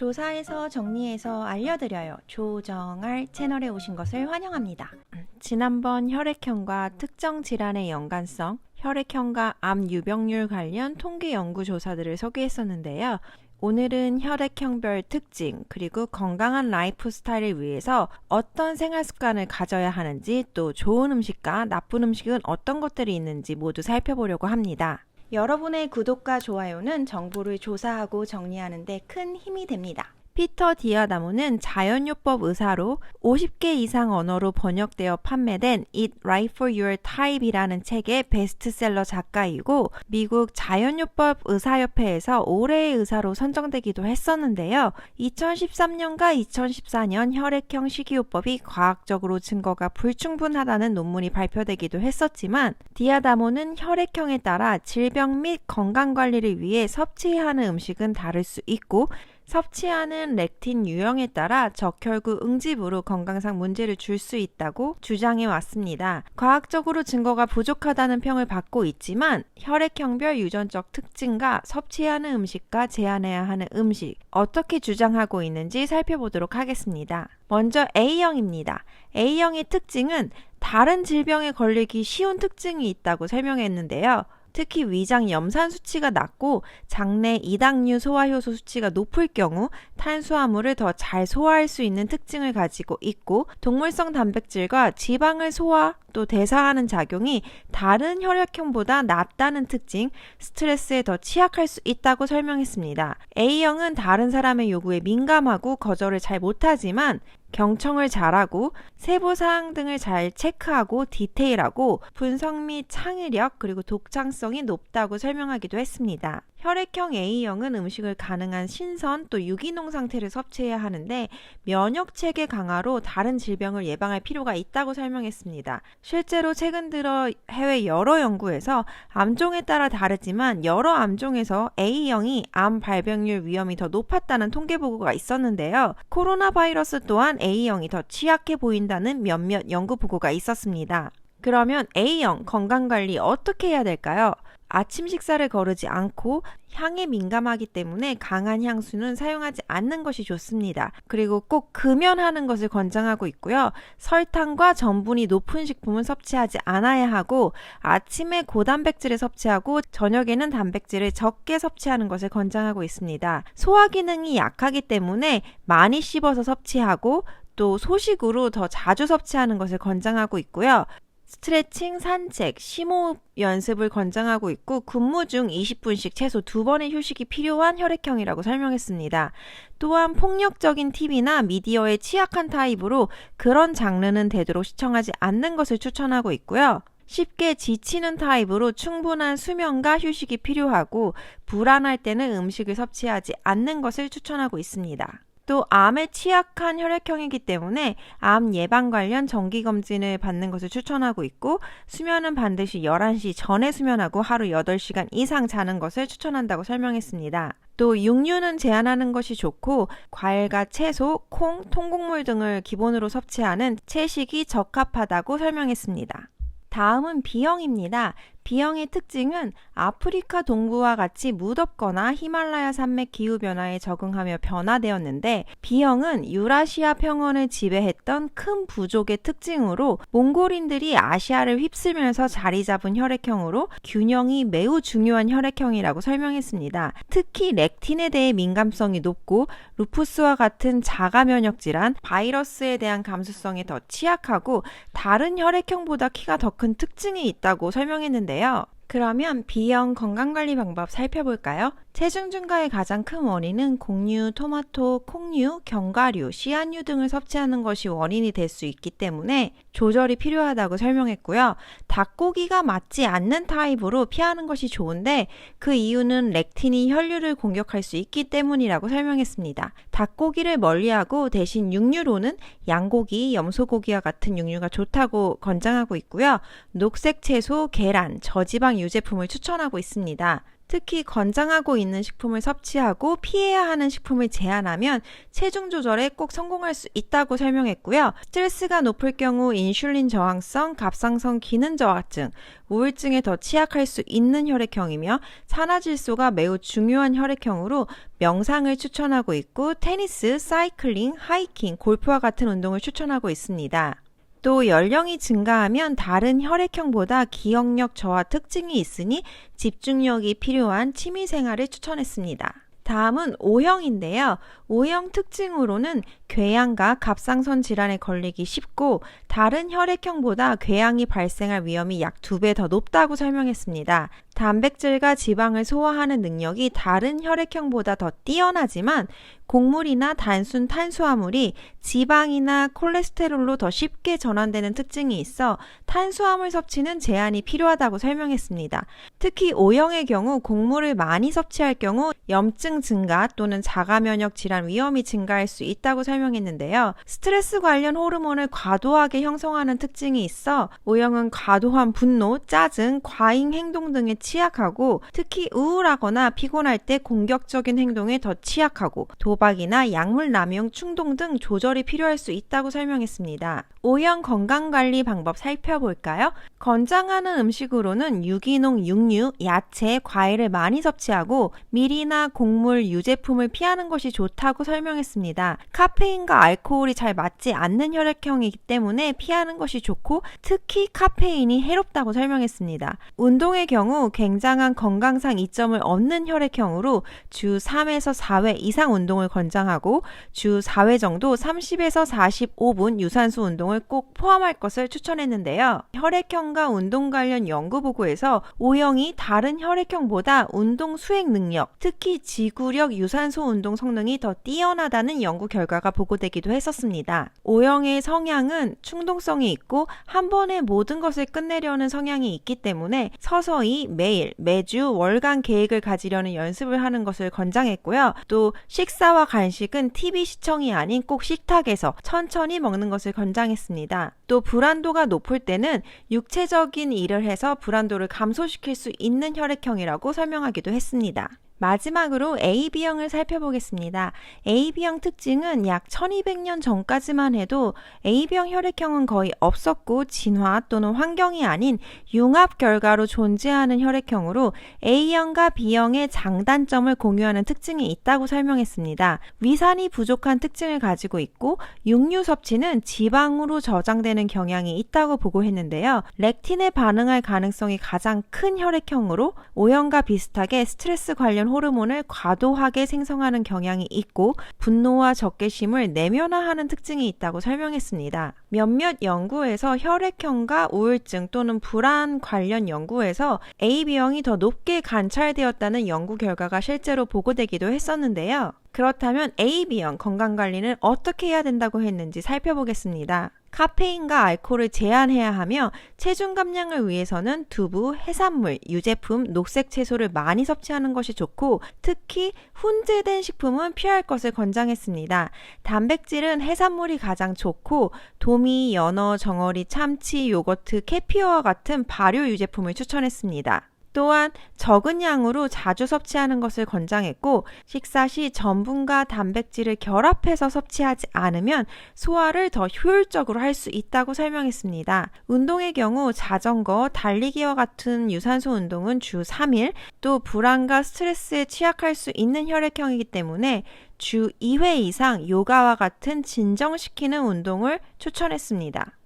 조사해서 정리해서 알려드려요. 조정알 채널에 오신 것을 환영합니다. 음, 지난번 혈액형과 특정 질환의 연관성, 혈액형과 암 유병률 관련 통계 연구 조사들을 소개했었는데요. 오늘은 혈액형별 특징, 그리고 건강한 라이프 스타일을 위해서 어떤 생활 습관을 가져야 하는지, 또 좋은 음식과 나쁜 음식은 어떤 것들이 있는지 모두 살펴보려고 합니다. 여러분의 구독과 좋아요는 정보를 조사하고 정리하는 데 큰 힘이 됩니다. 피터 디아다모는 자연요법 의사로 50개 이상 언어로 번역되어 판매된 Eat Right for Your Type이라는 책의 베스트셀러 작가이고 미국 자연요법 의사협회에서 올해의 의사로 선정되기도 했었는데요. 2013년과 2014년 혈액형 식이요법이 과학적으로 증거가 불충분하다는 논문이 발표되기도 했었지만 디아다모는 혈액형에 따라 질병 및 건강 관리를 위해 섭취해야 하는 음식은 다를 수 있고 섭취하는 렉틴 유형에 따라 적혈구 응집으로 건강상 문제를 줄 수 있다고 주장해 왔습니다. 과학적으로 증거가 부족하다는 평을 받고 있지만 혈액형별 유전적 특징과 섭취해야 하는 음식과 제한해야 하는 음식 어떻게 주장하고 있는지 살펴보도록 하겠습니다. 먼저 A형입니다. A형의 특징은 다른 질병에 걸리기 쉬운 특징이 있다고 설명했는데요. 특히 위장 염산 수치가 낮고 장내 이당류 소화효소 수치가 높을 경우 탄수화물을 더 잘 소화할 수 있는 특징을 가지고 있고 동물성 단백질과 지방을 소화 또 대사하는 작용이 다른 혈액형보다 낮다는 특징, 스트레스에 더 취약할 수 있다고 설명했습니다. A형은 다른 사람의 요구에 민감하고 거절을 잘 못하지만 경청을 잘하고 세부 사항 등을 잘 체크하고 디테일하고 분석 및 창의력 그리고 독창성이 높다고 설명하기도 했습니다. 혈액형 A형은 음식을 가능한 신선 또 유기농 상태를 섭취해야 하는데 면역 체계 강화로 다른 질병을 예방할 필요가 있다고 설명했습니다. 실제로 최근 들어 해외 여러 연구에서 암종에 따라 다르지만 여러 암종에서 A형이 암 발병률 위험이 더 높았다는 통계 보고가 있었는데요. 코로나 바이러스 또한 A형이 더 취약해 보인다는 몇몇 연구 보고가 있었습니다. 그러면 A형 건강관리 어떻게 해야 될까요? 아침 식사를 거르지 않고 향에 민감하기 때문에 강한 향수는 사용하지 않는 것이 좋습니다. 그리고 꼭 금연하는 것을 권장하고 있고요. 설탕과 전분이 높은 식품은 섭취하지 않아야 하고 아침에 고단백질을 섭취하고 저녁에는 단백질을 적게 섭취하는 것을 권장하고 있습니다. 소화 기능이 약하기 때문에 많이 씹어서 섭취하고 또 소식으로 더 자주 섭취하는 것을 권장하고 있고요. 스트레칭, 산책, 심호흡 연습을 권장하고 있고 근무 중 20분씩 최소 두 번의 휴식이 필요한 혈액형이라고 설명했습니다. 또한 폭력적인 TV나 미디어에 취약한 타입으로 그런 장르는 되도록 시청하지 않는 것을 추천하고 있고요. 쉽게 지치는 타입으로 충분한 수면과 휴식이 필요하고 불안할 때는 음식을 섭취하지 않는 것을 추천하고 있습니다. 또 암에 취약한 혈액형이기 때문에 암 예방 관련 정기 검진을 받는 것을 추천하고 있고 수면은 반드시 11시 전에 수면하고 하루 8시간 이상 자는 것을 추천한다고 설명했습니다. 또 육류는 제한하는 것이 좋고 과일과 채소, 콩, 통곡물 등을 기본으로 섭취하는 채식이 적합하다고 설명했습니다. 다음은 B형입니다. B형의 특징은 아프리카 동부와 같이 무덥거나 히말라야 산맥 기후 변화에 적응하며 변화되었는데 B형은 유라시아 평원을 지배했던 큰 부족의 특징으로 몽골인들이 아시아를 휩쓸면서 자리 잡은 혈액형으로 균형이 매우 중요한 혈액형이라고 설명했습니다. 특히 렉틴에 대해 민감성이 높고 루푸스와 같은 자가 면역 질환, 바이러스에 대한 감수성에 더 취약하고 다른 혈액형보다 키가 더 큰 특징이 있다고 설명했는데요. 그러면 B형 건강관리 방법 살펴볼까요? 체중 증가의 가장 큰 원인은 곡류, 토마토, 콩류, 견과류, 씨앗류 등을 섭취하는 것이 원인이 될 수 있기 때문에 조절이 필요하다고 설명했고요. 닭고기가 맞지 않는 타입으로 피하는 것이 좋은데 그 이유는 렉틴이 혈류를 공격할 수 있기 때문이라고 설명했습니다. 닭고기를 멀리하고 대신 육류로는 양고기, 염소고기와 같은 육류가 좋다고 권장하고 있고요. 녹색 채소, 계란, 저지방 유제품을 추천하고 있습니다. 특히 권장하고 있는 식품을 섭취하고 피해야 하는 식품을 제한하면 체중 조절에 꼭 성공할 수 있다고 설명했고요. 스트레스가 높을 경우 인슐린 저항성, 갑상선 기능 저하증, 우울증에 더 취약할 수 있는 혈액형이며 산화질소가 매우 중요한 혈액형으로 명상을 추천하고 있고 테니스, 사이클링, 하이킹, 골프와 같은 운동을 추천하고 있습니다. 또 연령이 증가하면 다른 혈액형보다 기억력 저하 특징이 있으니 집중력이 필요한 취미 생활을 추천했습니다. 다음은 O형인데요. O형 특징으로는 궤양과 갑상선 질환에 걸리기 쉽고 다른 혈액형보다 궤양이 발생할 위험이 약 두 배 더 높다고 설명했습니다. 단백질과 지방을 소화하는 능력이 다른 혈액형보다 더 뛰어나지만 곡물이나 단순 탄수화물이 지방이나 콜레스테롤로 더 쉽게 전환되는 특징이 있어 탄수화물 섭취는 제한이 필요하다고 설명했습니다. 특히 O형의 경우 곡물을 많이 섭취할 경우 염증 증가 또는 자가 면역 질환 위험이 증가할 수 있다고 설명했는데요. 스트레스 관련 호르몬을 과도하게 형성하는 특징이 있어 O형은 과도한 분노, 짜증, 과잉 행동 등에 취약하고 특히 우울하거나 피곤할 때 공격적인 행동에 더 취약하고 도박이나 약물 남용, 충동 등 조절이 필요할 수 있다고 설명했습니다. O형 건강관리 방법 살펴볼까요? 권장하는 음식으로는 유기농, 육류, 야채, 과일을 많이 섭취하고 밀이나 곡물, 유제품을 피하는 것이 좋다 고 설명했습니다. 카페인과 알코올이 잘 맞지 않는 혈액형이기 때문에 피하는 것이 좋고 특히 카페인이 해롭다고 설명했습니다. 운동의 경우 굉장한 건강상 이점을 얻는 혈액형으로 주 3에서 4회 이상 운동을 권장하고 주 4회 정도 30에서 45분 유산소 운동을 꼭 포함할 것을 추천했는데요. 혈액형과 운동 관련 연구 보고에서 O형이 다른 혈액형보다 운동 수행 능력, 특히 지구력 유산소 운동 성능이 더 뛰어나다는 연구 결과가 보고되기도 했었습니다. O형의 성향은 충동성이 있고 한 번에 모든 것을 끝내려는 성향이 있기 때문에 서서히 매일, 매주, 월간 계획을 가지려는 연습을 하는 것을 권장했고요. 또 식사와 간식은 TV 시청이 아닌 꼭 식탁에서 천천히 먹는 것을 권장했습니다. 또 불안도가 높을 때는 육체적인 일을 해서 불안도를 감소시킬 수 있는 혈액형이라고 설명하기도 했습니다. 마지막으로 AB형을 살펴보겠습니다. AB형 특징은 약 1200년 전까지만 해도 AB형 혈액형은 거의 없었고 진화 또는 환경이 아닌 융합 결과로 존재하는 혈액형으로 A형과 B형의 장단점을 공유하는 특징이 있다고 설명했습니다. 위산이 부족한 특징을 가지고 있고 육류 섭취는 지방으로 저장되는 경향이 있다고 보고했는데요. 렉틴에 반응할 가능성이 가장 큰 혈액형으로 O형과 비슷하게 스트레스 관련 호르몬을 과도하게 생성하는 경향이 있고 분노와 적개심을 내면화하는 특징이 있다고 설명했습니다. 몇몇 연구에서 혈액형과 우울증 또는 불안 관련 연구에서 AB형이 더 높게 관찰되었다는 연구 결과가 실제로 보고되기도 했었는데요. 그렇다면 AB형 건강 관리는 어떻게 해야 된다고 했는지 살펴보겠습니다. 카페인과 알코올을 제한해야 하며 체중 감량을 위해서는 두부, 해산물, 유제품, 녹색 채소를 많이 섭취하는 것이 좋고 특히 훈제된 식품은 피할 것을 권장했습니다. 단백질은 해산물이 가장 좋고 도미, 연어, 정어리, 참치, 요거트, 캐피어와 같은 발효 유제품을 추천했습니다. 또한 적은 양으로 자주 섭취하는 것을 권장했고 식사 시 전분과 단백질을 결합해서 섭취하지 않으면 소화를 더 효율적으로 할 수 있다고 설명했습니다. 운동의 경우 자전거, 달리기와 같은 유산소 운동은 주 3일, 또 불안과 스트레스에 취약할 수 있는 혈액형이기 때문에 주 2회 이상 요가와 같은 진정시키는 운동을 추천했습니다.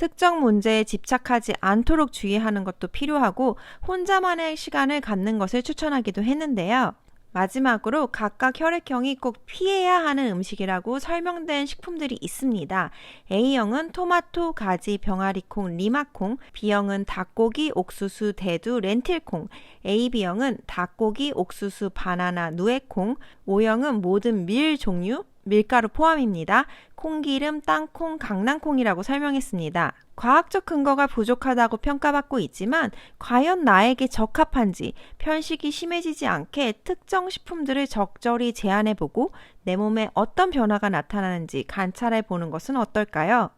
특정 문제에 집착하지 않도록 주의하는 것도 필요하고 혼자만의 시간을 갖는 것을 추천하기도 했는데요. 마지막으로 각각 혈액형이 꼭 피해야 하는 음식이라고 설명된 식품들이 있습니다. A형은 토마토, 가지, 병아리콩, 리마콩, B형은 닭고기, 옥수수, 대두, 렌틸콩, AB형은 닭고기, 옥수수, 바나나, 누에콩, O형은 모든 밀 종류, 밀가루 포함입니다. 콩기름, 땅콩, 강낭콩이라고 설명했습니다. 과학적 근거가 부족하다고 평가받고 있지만 과연 나에게 적합한지 편식이 심해지지 않게 특정 식품들을 적절히 제한해보고 내 몸에 어떤 변화가 나타나는지 관찰해 보는 것은 어떨까요?